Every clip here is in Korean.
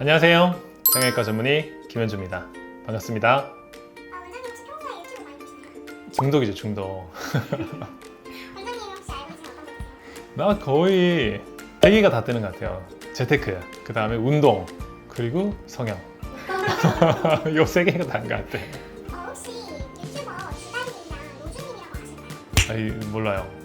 안녕하세요. 성형외과 전문의 김현주입니다. 반갑습니다. 아, 원장님 혹시 평소에 유튜브 많이 보시나요? 중독이죠, 중독. 원장님 혹시 알고 계신 어떤 거 있어요? 나 거의 100개가 다 뜨는 것 같아요. 재테크, 그 다음에 운동, 그리고 성형. 요 세 개가 다인 것 같아요. 어, 혹시 유튜버 지달님이랑 노주님이라고 아시나요? 아이, 몰라요.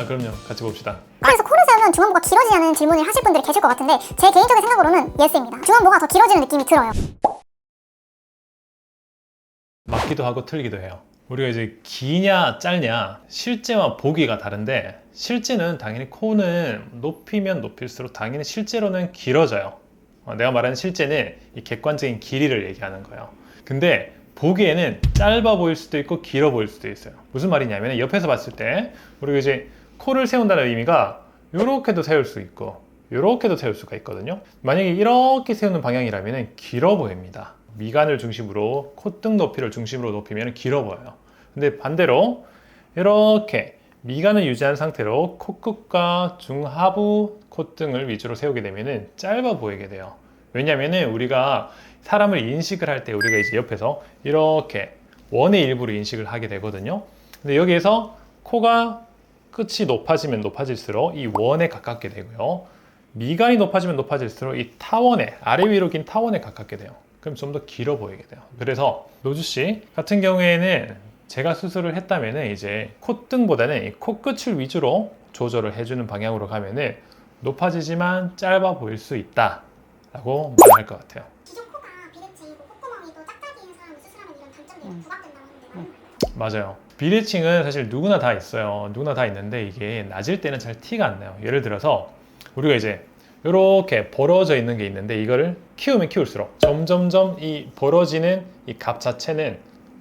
아, 그럼요. 같이 봅시다. 그래서 세우면 중안부가 길어지냐는 질문을 하실 분들이 계실 것 같은데 제 개인적인 생각으로는 예스입니다. 중안부가 더 길어지는 느낌이 들어요. 맞기도 하고 틀리기도 해요. 우리가 이제 기냐 짧냐 실제와 보기가 다른데 실제는 당연히 코는 높이면 높일수록 당연히 실제로는 길어져요. 어, 내가 말하는 실제는 이 객관적인 길이를 얘기하는 거예요. 근데 보기에는 짧아 보일 수도 있고 길어 보일 수도 있어요. 무슨 말이냐면 옆에서 봤을 때 우리가 이제 코를 세운다는 의미가 이렇게도 세울 수 있고 이렇게도 세울 수가 있거든요. 만약에 이렇게 세우는 방향이라면 길어 보입니다. 미간을 중심으로 콧등 높이를 중심으로 높이면 길어 보여요. 근데 반대로 이렇게 미간을 유지한 상태로 코끝과 중하부 콧등을 위주로 세우게 되면 짧아 보이게 돼요. 왜냐하면 우리가 사람을 인식을 할 때 우리가 이제 옆에서 이렇게 원의 일부를 인식을 하게 되거든요. 근데 여기에서 코가 끝이 높아지면 높아질수록 이 원에 가깝게 되고요. 미간이 높아지면 높아질수록 이 타원에 아래 위로 긴 타원에 가깝게 돼요. 그럼 좀 더 길어 보이게 돼요. 그래서 노주 씨 같은 경우에는 제가 수술을 했다면은 이제 콧등보다는 이 코끝을 위주로 조절을 해주는 방향으로 가면은 높아지지만 짧아 보일 수 있다라고 말할 것 같아요. 기존 코가 비대칭이고 콧구멍이 또 짝짝이인 사람을 수술하면 이런 단점들이 부각된다고 하는데요. 맞아요. 비대칭은 사실 누구나 다 있어요. 누구나 다 있는데 이게 낮을 때는 잘 티가 안 나요. 예를 들어서 우리가 이제 이렇게 벌어져 있는 게 있는데 이거를 키우면 키울수록 점점점 이 벌어지는 이 값 자체는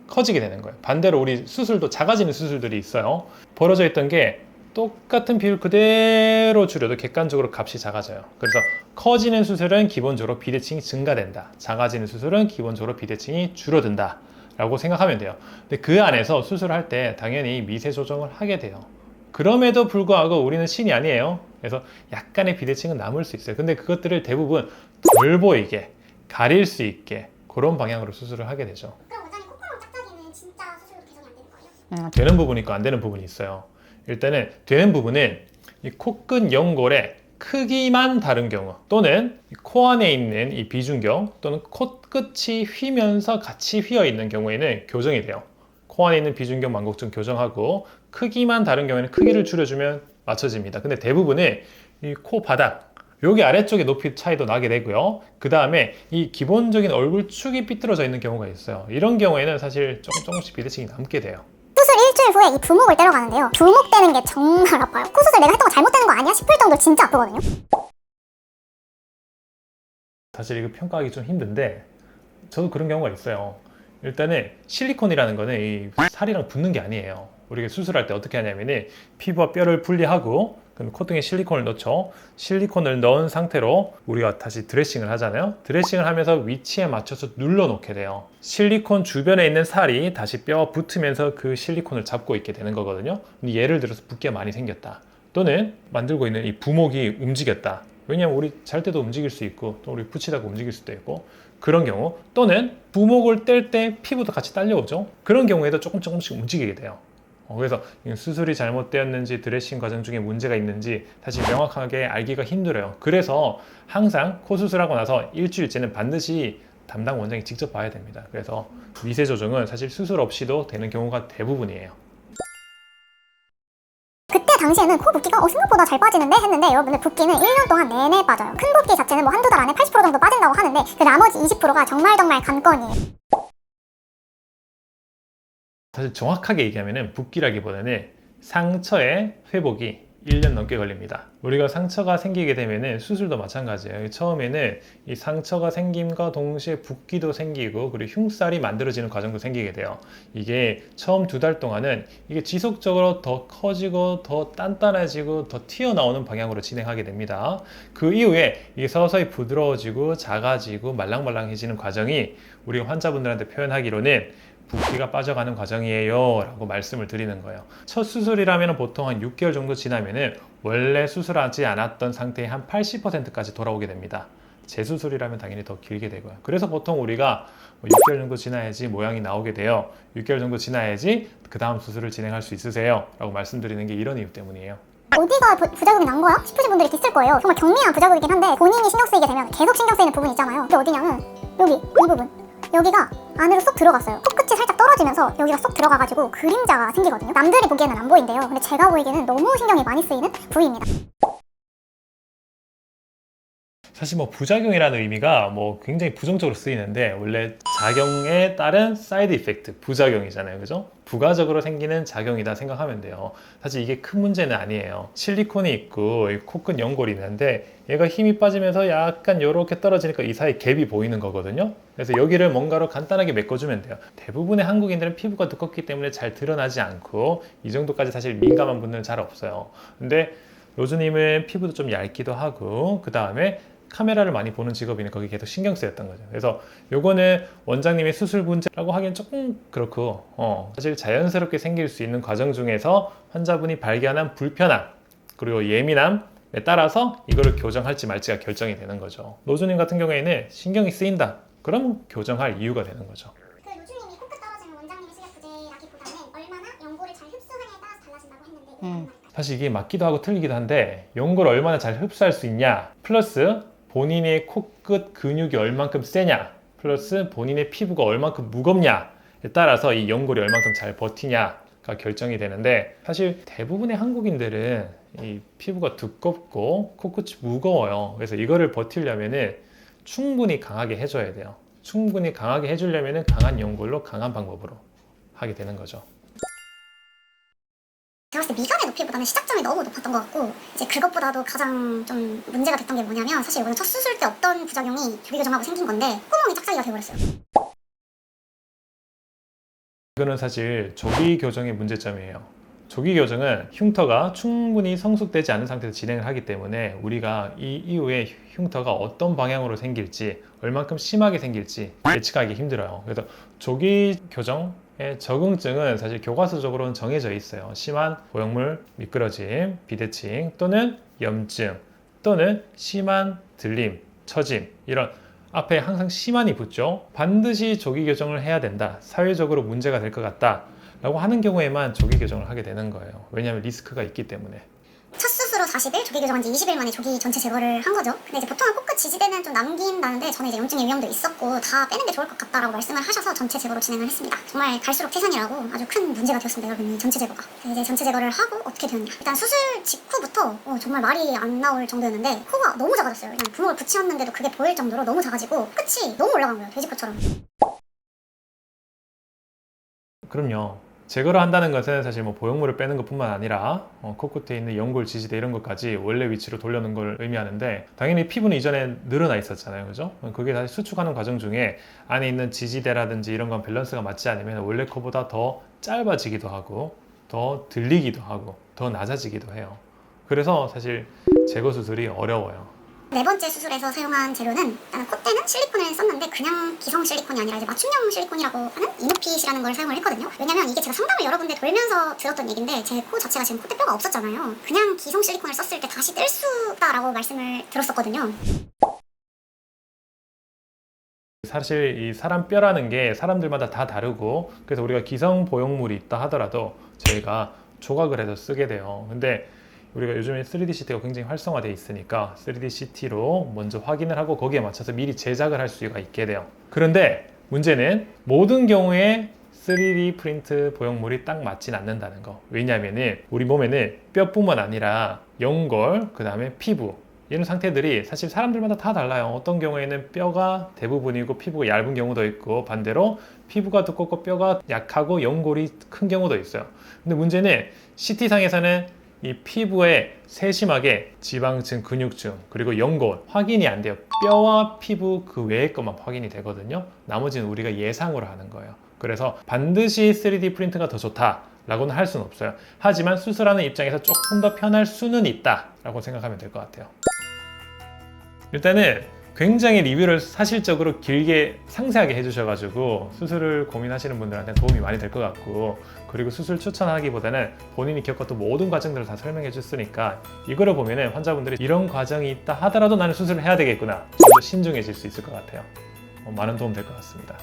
커지게 되는 거예요. 반대로 우리 수술도 작아지는 수술들이 있어요. 벌어져 있던 게 똑같은 비율 그대로 줄여도 객관적으로 값이 작아져요. 그래서 커지는 수술은 기본적으로 비대칭이 증가된다. 작아지는 수술은 기본적으로 비대칭이 줄어든다. 라고 생각하면 돼요. 근데 그 안에서 수술할 때 당연히 미세 조정을 하게 돼요. 그럼에도 불구하고 우리는 신이 아니에요. 그래서 약간의 비대칭은 남을 수 있어요. 근데 그것들을 대부분 덜 보이게, 가릴 수 있게 그런 방향으로 수술을 하게 되죠. 그럼 원장님 콧구멍 짝짝이는 진짜 수술로 개선이 안 되는 거예요? 되는 부분이 있고 안 되는 부분이 있어요. 일단은 되는 부분은 이 코끝 연골의 크기만 다른 경우 또는 이코 안에 있는 이 비중경 또는 코끝이 휘면서 같이 휘어 있는 경우에는 교정이 돼요. 코 안에 있는 비중경 만곡증 교정하고 크기만 다른 경우에는 크기를 줄여주면 맞춰집니다. 근데 대부분은 이코 바닥 여기 아래쪽에 높이 차이도 나게 되고요. 그 다음에 이 기본적인 얼굴 축이 삐뚤어져 있는 경우가 있어요. 이런 경우에는 사실 조금 조금씩 비대칭이 남게 돼요. 수술 일주일 후에 이 부목을 떼러 가는데요. 부목 떼는 게 정말 아파요. 코 수술 내가 했던 거 잘못되는 거 아니야 싶을 정도로 진짜 아프거든요. 사실 이거 평가하기 좀 힘든데 저도 그런 경우가 있어요. 일단은 실리콘이라는 거는 이 살이랑 붙는 게 아니에요. 우리가 수술할 때 어떻게 하냐면은 피부와 뼈를 분리하고 그럼 콧등에 실리콘을 넣죠. 실리콘을 넣은 상태로 우리가 다시 드레싱을 하잖아요. 드레싱을 하면서 위치에 맞춰서 눌러 놓게 돼요. 실리콘 주변에 있는 살이 다시 뼈와 붙으면서 그 실리콘을 잡고 있게 되는 거거든요. 예를 들어서 붓기가 많이 생겼다. 또는 만들고 있는 이 부목이 움직였다. 왜냐면 우리 잘 때도 움직일 수 있고 또 우리 붙이다가 움직일 수도 있고 그런 경우 또는 부목을 뗄 때 피부도 같이 딸려오죠. 그런 경우에도 조금 조금씩 움직이게 돼요. 어, 그래서 이 수술이 잘못되었는지 드레싱 과정 중에 문제가 있는지 사실 명확하게 알기가 힘들어요. 그래서 항상 코 수술하고 나서 일주일째는 반드시 담당 원장이 직접 봐야 됩니다. 그래서 미세 조정은 사실 수술 없이도 되는 경우가 대부분이에요. 그때 당시에는 코 붓기가 어, 생각보다 잘 빠지는데 했는데 여러분들 붓기는 1년 동안 내내 빠져요. 큰 붓기 자체는 뭐 한두 달 안에 80% 정도 빠진다고 하는데 그 나머지 20%가 정말 정말 관건이에요. 사실 정확하게 얘기하면 붓기라기보다는 상처의 회복이 1년 넘게 걸립니다. 우리가 상처가 생기게 되면 수술도 마찬가지예요. 처음에는 이 상처가 생김과 동시에 붓기도 생기고 그리고 흉살이 만들어지는 과정도 생기게 돼요. 이게 처음 두 달 동안은 이게 지속적으로 더 커지고 더 단단해지고 더 튀어나오는 방향으로 진행하게 됩니다. 그 이후에 이게 서서히 부드러워지고 작아지고 말랑말랑해지는 과정이 우리 환자분들한테 표현하기로는 붓기가 빠져가는 과정이에요 라고 말씀을 드리는 거예요 첫 수술이라면 보통 한 6개월 정도 지나면은 원래 수술하지 않았던 상태의 한 80%까지 돌아오게 됩니다 재수술이라면 당연히 더 길게 되고요 그래서 보통 우리가 뭐 6개월 정도 지나야지 모양이 나오게 돼요 6개월 정도 지나야지 그 다음 수술을 진행할 수 있으세요 라고 말씀드리는 게 이런 이유 때문이에요 어디가 부, 부작용이 난 거야? 싶으신 분들이 있을 거예요. 정말 경미한 부작용이긴 한데 본인이 신경 쓰이게 되면 계속 신경 쓰이는 부분이 있잖아요. 근데 어디냐면 여기 이 부분 여기가 안으로 쏙 들어갔어요. 코 끝이 살짝 떨어지면서 여기가 쏙 들어가가지고 그림자가 생기거든요. 남들이 보기에는 안 보인대요. 근데 제가 보이기에는 너무 신경이 많이 쓰이는 부위입니다. 사실 뭐 부작용이라는 의미가 뭐 굉장히 부정적으로 쓰이는데 원래 작용에 따른 사이드 이펙트 부작용이잖아요. 그죠? 부가적으로 생기는 작용이다 생각하면 돼요. 사실 이게 큰 문제는 아니에요. 실리콘이 있고 이 코끝 연골이 있는데 얘가 힘이 빠지면서 약간 이렇게 떨어지니까 이 사이 갭이 보이는 거거든요. 그래서 여기를 뭔가로 간단하게 메꿔주면 돼요. 대부분의 한국인들은 피부가 두껍기 때문에 잘 드러나지 않고 이 정도까지 사실 민감한 분들은 잘 없어요. 근데 로즈님은 피부도 좀 얇기도 하고 그 다음에 카메라를 많이 보는 직업이니 거기 계속 신경 쓰였던 거죠. 그래서 요거는 원장님의 수술 문제라고 하기엔 조금 그렇고 어, 사실 자연스럽게 생길 수 있는 과정 중에서 환자분이 발견한 불편함 그리고 예민함 에 따라서 이거를 교정할지 말지가 결정이 되는 거죠. 노주님 같은 경우에는 신경이 쓰인다. 그럼 교정할 이유가 되는 거죠. 그 요즘님이 코끝 떨어지는 원장님의 시력 부재라기보다는 얼마나 연골을 잘 흡수하냐에 따라서 달라진다고 했는데 음. 사실 이게 맞기도 하고 틀리기도 한데 연골을 얼마나 잘 흡수할 수 있냐 플러스 본인의 코끝 근육이 얼만큼 세냐 플러스 본인의 피부가 얼만큼 무겁냐에 따라서 이 연골이 얼만큼 잘 버티냐가 결정이 되는데 사실 대부분의 한국인들은 이 피부가 두껍고 코끝이 무거워요. 그래서 이거를 버티려면은 충분히 강하게 해줘야 돼요. 충분히 강하게 해주려면은 강한 연골로 강한 방법으로 하게 되는 거죠 너무 높았던 것 같고 이제 그것보다도 가장 좀 문제가 됐던 게 뭐냐면 사실 이거는 첫 수술 때 없던 부작용이 조기 교정하고 생긴 건데 콧구멍이 짝짝이가 돼버렸어요. 이거는 사실 조기 교정의 문제점이에요. 조기 교정은 흉터가 충분히 성숙되지 않은 상태에서 진행을 하기 때문에 우리가 이 이후에 흉터가 어떤 방향으로 생길지 얼만큼 심하게 생길지 예측하기 힘들어요. 그래서 조기 교정의 적응증은 사실 교과서적으로는 정해져 있어요. 심한 보형물 미끄러짐, 비대칭 또는 염증 또는 심한 들림, 처짐 이런 앞에 항상 심한이 붙죠. 반드시 조기 교정을 해야 된다. 사회적으로 문제가 될 것 같다. 라고 하는 경우에만 조기 교정을 하게 되는 거예요. 왜냐하면 리스크가 있기 때문에. 첫 수술로 40일, 조기 교정한 지 20일 만에 조기 전체 제거를 한 거죠. 근데 이제 보통은 코끝 지지대는 좀 남긴다는데 저는 이제 염증의 위험도 있었고 다 빼는 게 좋을 것 같다라고 말씀을 하셔서 전체 제거로 진행을 했습니다. 정말 갈수록 태산이라고 아주 큰 문제가 되었습니다, 여러분. 이 전체 제거가. 이제 전체 제거를 하고 어떻게 되었냐. 일단 수술 직후부터 어, 정말 말이 안 나올 정도였는데 코가 너무 작아졌어요. 그냥 구멍을 붙이었는데도 그게 보일 정도로 너무 작아지고 끝이 너무 올라간 거예요, 돼지코처럼. 그럼요. 제거를 한다는 것은 사실 뭐 보형물을 빼는 것뿐만 아니라 어, 코끝에 있는 연골, 지지대 이런 것까지 원래 위치로 돌려놓은 걸 의미하는데 당연히 피부는 이전에 늘어나 있었잖아요. 그죠? 그게 다시 수축하는 과정 중에 안에 있는 지지대라든지 이런 건 밸런스가 맞지 않으면 원래 코보다 더 짧아지기도 하고 더 들리기도 하고 더 낮아지기도 해요. 그래서 사실 제거 수술이 어려워요. 네 번째 수술에서 사용한 재료는 일단 콧대는 실리콘을 썼는데 그냥 기성 실리콘이 아니라 이제 맞춤형 실리콘이라고 하는 이노핏이라는 걸 사용을 했거든요. 왜냐면 이게 제가 상담을 여러 군데 돌면서 들었던 얘기인데 제 코 자체가 지금 콧대뼈가 없었잖아요. 그냥 기성 실리콘을 썼을 때 다시 뗄수 있다라고 말씀을 들었었거든요. 사실 이 사람 뼈라는 게 사람들마다 다 다르고 그래서 우리가 기성 보형물이 있다 하더라도 저희가 조각을 해서 쓰게 돼요. 근데 우리가 요즘에 3D CT가 굉장히 활성화되어 있으니까 3D CT로 먼저 확인을 하고 거기에 맞춰서 미리 제작을 할 수가 있게 돼요. 그런데 문제는 모든 경우에 3D 프린트 보형물이 딱 맞진 않는다는 거. 왜냐하면은 우리 몸에는 뼈뿐만 아니라 연골, 그 다음에 피부 이런 상태들이 사실 사람들마다 다 달라요. 어떤 경우에는 뼈가 대부분이고 피부가 얇은 경우도 있고 반대로 피부가 두껍고 뼈가 약하고 연골이 큰 경우도 있어요. 근데 문제는 CT상에서는 이 피부에 세심하게 지방층, 근육층, 그리고 연골 확인이 안 돼요. 뼈와 피부 그 외의 것만 확인이 되거든요. 나머지는 우리가 예상으로 하는 거예요. 그래서 반드시 3D 프린트가 더 좋다. 라고는 할 수는 없어요. 하지만 수술하는 입장에서 조금 더 편할 수는 있다. 라고 생각하면 될 것 같아요. 일단은 굉장히 리뷰를 사실적으로 길게 상세하게 해주셔가지고 수술을 고민하시는 분들한테 도움이 많이 될 것 같고 그리고 수술 추천하기보다는 본인이 겪었던 모든 과정들을 다 설명해 줬으니까 이거를 보면은 환자분들이 이런 과정이 있다 하더라도 나는 수술을 해야 되겠구나. 좀 더 신중해질 수 있을 것 같아요. 어, 많은 도움 될 것 같습니다